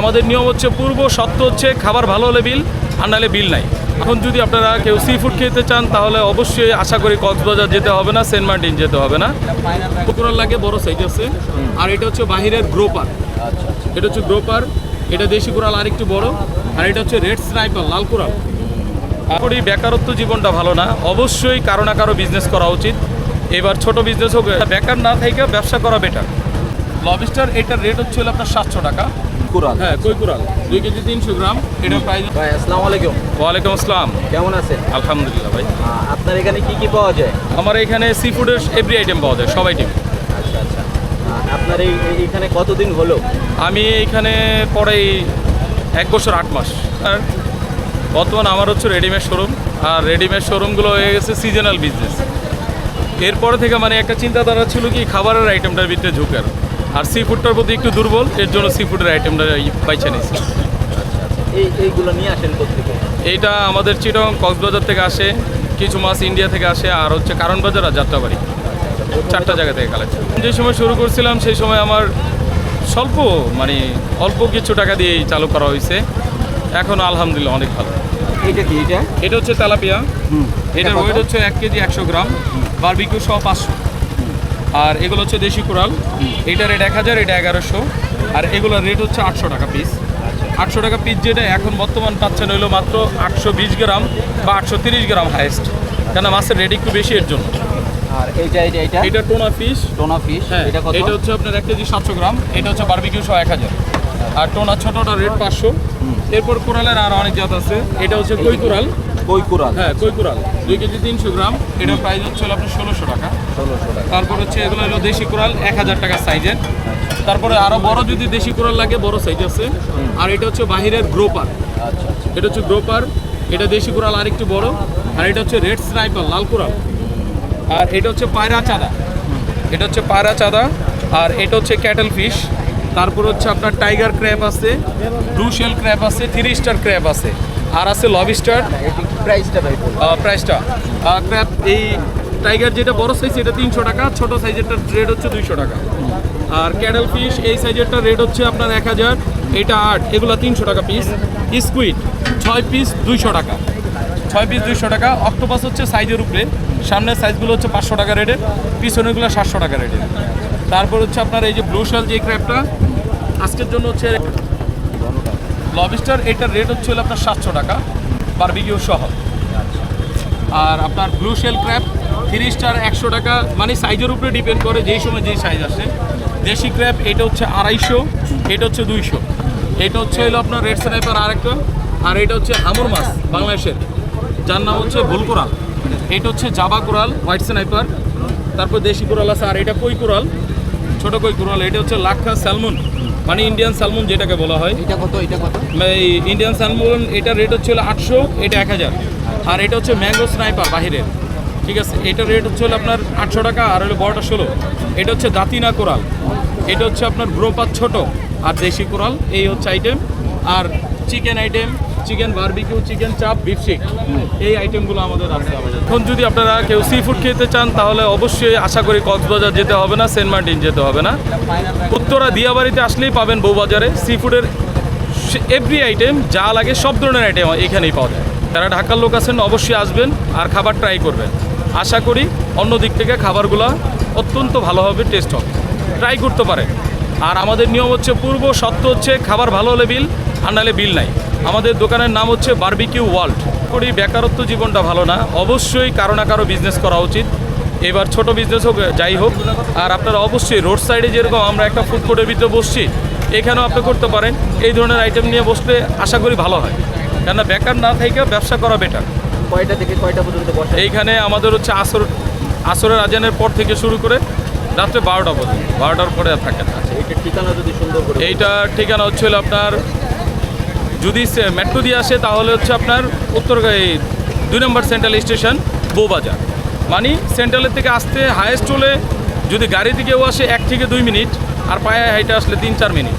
আমাদের নিয়ম হচ্ছে পূর্ব সত্য হচ্ছে খাবার ভালো হলে বিল আর নাহলে বিল নাই। এখন যদি আপনারা কেউ সি ফুড খেতে চান তাহলে অবশ্যই আশা করি কক্সবাজার যেতে হবে না সেন্ট মার্টিন যেতে হবে না। কুকুরাল লাগে বড় সাইজ আছে। আর এটা হচ্ছে বাহিরের গ্রোপার এটা হচ্ছে গ্রোপার এটা দেশি কুড়াল আরেকটু বড়। আর এটা হচ্ছে রেড স্নাইপার লাল কুড়াল করি বেকারত্ব জীবনটা ভালো না। অবশ্যই কারও না কারও বিজনেস করা উচিত। এবার ছোট বিজনেস হোক বেকার না থেকে ব্যবসা করা বেটার লবিস্টার এটার রেট হচ্ছে হলো আপনার সাতশো টাকা। কুরাল হ্যাঁ কই কুড়াল? দুই কেজি তিনশো গ্রাম এটার প্রাইস ভাই আসসালামু আলাইকুম। ওয়ালাইকুম আসসালাম। কেমন আছেন? আলহামদুলিল্লাহ ভাই। আপনার এখানে কি কি পাওয়া যায়? আমার এখানে সি ফুডের এভরি আইটেম পাওয়া যায় সব আইটেম আচ্ছা আচ্ছা। আপনার এই এখানে কতদিন হলো? আমি এখানে পরে এক বছর আট মাস। আর বর্তমান আমার হচ্ছে রেডিমেড শোরুম আর রেডিমেড শোরুমগুলো হয়ে গেছে সিজনাল বিজনেস এরপরে থেকে মানে একটা চিন্তাধারা ছিল কি খাবারের আইটেমটার ভিতরে ঝুঁকার আর সি ফুডটার প্রতি একটু দুর্বল এর জন্য সি ফুডের আইটেমটা বাইছে নিয়েছি এইগুলো নিয়ে আসেন এইটা আমাদের চিটং কক্সবাজার থেকে আসে কিছু মাছ ইন্ডিয়া থেকে আসে আর হচ্ছে কারণ বাজার আর যাত্রাবাড়ি। চারটা জায়গা থেকে কালেকশন যে সময় শুরু করছিলাম সেই সময় আমার স্বল্প মানে অল্প কিছু টাকা দিয়েই চালু করা হয়েছে এখন আলহামদুলিল্লাহ অনেক ভালো। এইটা কি এটা এটা হচ্ছে তেলাপিয়া। এটার ওয়েট হচ্ছে এক কেজি একশো গ্রাম। বারবিকিউ সহ পাঁচশো। আর এগুলো হচ্ছে দেশি কুড়াল। এটা রেট এক হাজার এটা এগারোশো। আর এগুলোর রেট হচ্ছে আটশো টাকা পিস আটশো টাকা পিস যেটা এখন বর্তমান পাচ্ছেন হইল মাত্র আটশো বিশ গ্রাম বা আটশো তিরিশ গ্রাম হাইয়েস্ট কেন মাছের রেট একটু বেশি এর জন্য। আর এইটা এইটা? এটা টোনা ফিশ টোনা ফিশ হ্যাঁ এটা কত? এটা হচ্ছে আপনার এক কেজি সাতশো গ্রাম। এটা হচ্ছে বারবিকিউ সহ এক হাজার। আর টোনা ছোটোটা রেট পাঁচশো। এরপর কোরালের আর অনেক জাত আছে। এটা হচ্ছে কই কোরাল কই কুরাল হ্যাঁ কই কোরাল দুই কেজি তিনশো গ্রাম এটার প্রাইস হচ্ছে আপনার ষোলোশো টাকা। ষোলোশো টাকা। তারপর হচ্ছে এগুলো হলো দেশি কোরাল এক হাজার টাকা সাইজের তারপরে আরও বড় যদি দেশি কোরাল লাগে বড় সাইজ আছে। আর এটা হচ্ছে বাহিরের গ্রোপার। আচ্ছা আচ্ছা। এটা হচ্ছে গ্রোপার এটা দেশি কোরাল আরেকটু বড়। আর এটা হচ্ছে রেড স্নাইপার লাল কোরাল। আর এটা হচ্ছে পায়রা চাঁদা। এটা হচ্ছে পায়রা চাঁদা। আর এটা হচ্ছে ক্যাটেল ফিশ তারপর হচ্ছে আপনার টাইগার ক্র্যাপ আছে ব্লু শেল ক্র্যাপ আছে থ্রি স্টার ক্র্যাপ আছে। আর আছে লবিস্টার প্রাইসটা ভাই প্রাইসটা ক্র্যাপ এই টাইগার যেটা বড় সাইজ এটা তিনশো টাকা ছোট সাইজেরটা রেট হচ্ছে দুইশো টাকা। আর ক্যাডেল ফিশ এই সাইজেরটা রেট হচ্ছে আপনার এক হাজার এটা আট এগুলো তিনশো টাকা পিস স্কুইড ছয় পিস দুইশো টাকা। ছয় পিস দুইশো টাকা। অক্টোপাস হচ্ছে সাইজের উপরে। সামনের সাইজগুলো হচ্ছে পাঁচশো টাকা রেটের পিছনেগুলো সাতশো টাকা রেটের তারপর হচ্ছে আপনার এই যে ব্লু শাল যে ক্র্যাপটা আজকের জন্য হচ্ছে লবিস্টার এটার রেট হচ্ছে হলো আপনার সাতশো টাকা বারবিকিউ সহ। আর আপনার blue shell crab three star একশো টাকা। মানে সাইজের উপরে ডিপেন্ড করে যেই সময় যেই সাইজ আসে। দেশি ক্র্যাপ এটা হচ্ছে আড়াইশো, এটা হচ্ছে দুইশো। এটা হচ্ছে হলো আপনার রেড স্নাইপার আরেকটা, আর এটা হচ্ছে হামুর মাছ, বাংলাদেশের। যার নাম হচ্ছে ভুল কোরাল। এটা হচ্ছে জাবা কোরাল হোয়াইট স্নাইপার তারপর দেশি কোরাল আছে, আর এটা কই কোরাল? ছোটো কই কোরাল, এটা হচ্ছে লাক্ষা স্যালমন। মানে ইন্ডিয়ান স্যালমন যেটাকে বলা হয়। এটা কত এটা কত? এই ইন্ডিয়ান স্যালমন এটা রেট হচ্ছে হলো আটশো এটা এক হাজার। আর এটা হচ্ছে ম্যাঙ্গো স্নাইপার বাহিরের। ঠিক আছে এটা রেট হচ্ছে হলো আপনার আটশো টাকা আর হলো বড়টা ষোলো। এটা হচ্ছে দাঁতিনা কোরাল। এটা হচ্ছে আপনার ব্রোপাত ছোট আর দেশি কোরাল এই হচ্ছে আইটেম আর chicken item chicken barbecue, chicken chaap beef seekh এই আইটেমগুলো আমাদের আছে এখন যদি আপনারা কেউ সি ফুড খেতে চান, তাহলে অবশ্যই আশা করি কক্সবাজার যেতে হবে না, সেন্ট মার্টিন যেতে হবে না। উত্তরা দিয়াবাড়িতে আসলেই পাবেন বউবাজারে সি ফুডের এভরি আইটেম যা লাগে সব ধরনের আইটেম এখানেই পাওয়া যায়। যারা ঢাকার লোক আছেন, অবশ্যই আসবেন আর খাবার ট্রাই করবেন। আশা করি অন্য দিক থেকে খাবারগুলো অত্যন্ত ভালো হবে টেস্ট হবে। ট্রাই করতে পারেন। আর আমাদের নিয়ম হচ্ছে পূর্ব সত্য হচ্ছে খাবার ভালো হলে বিল আর নাহলে বিল নাই। আমাদের দোকানের নাম হচ্ছে বারবিকিউ ওয়ার্ল্ড। করি বেকারত্ব জীবনটা ভালো না। অবশ্যই কারও না কারও বিজনেস করা উচিত। এবার ছোট বিজনেস হোক যাই হোক আর আপনারা অবশ্যই রোড সাইডে যেরকম আমরা একটা ফুড কোর্টের ভিতরে বসছি এখানেও আপনি করতে পারেন। এই ধরনের আইটেম নিয়ে বসলে আশা করি ভালো হয়। কেননা বেকার না থেকে ব্যবসা করা বেটার কয়টা থেকে কয়টা পর্যন্ত এইখানে আমাদের হচ্ছে আসর আসরের আজানের পর থেকে শুরু করে রাত্রে বারোটা পর্যন্ত। বারোটার পরে আর থাকে না। এইটা ঠিকানা যদি সুন্দর করে এইটার ঠিকানা হচ্ছে আপনার যদি মেট্রো দিয়ে আসে তাহলে হচ্ছে আপনার উত্তর এই দুই নম্বর সেন্ট্রাল স্টেশন বৌবাজার। মানে সেন্ট্রালের থেকে আসতে হায়েস্ট হলে যদি গাড়ি দিকেও আসে এক থেকে দুই মিনিট আর পায়ে হাইটে আসলে তিন চার মিনিট।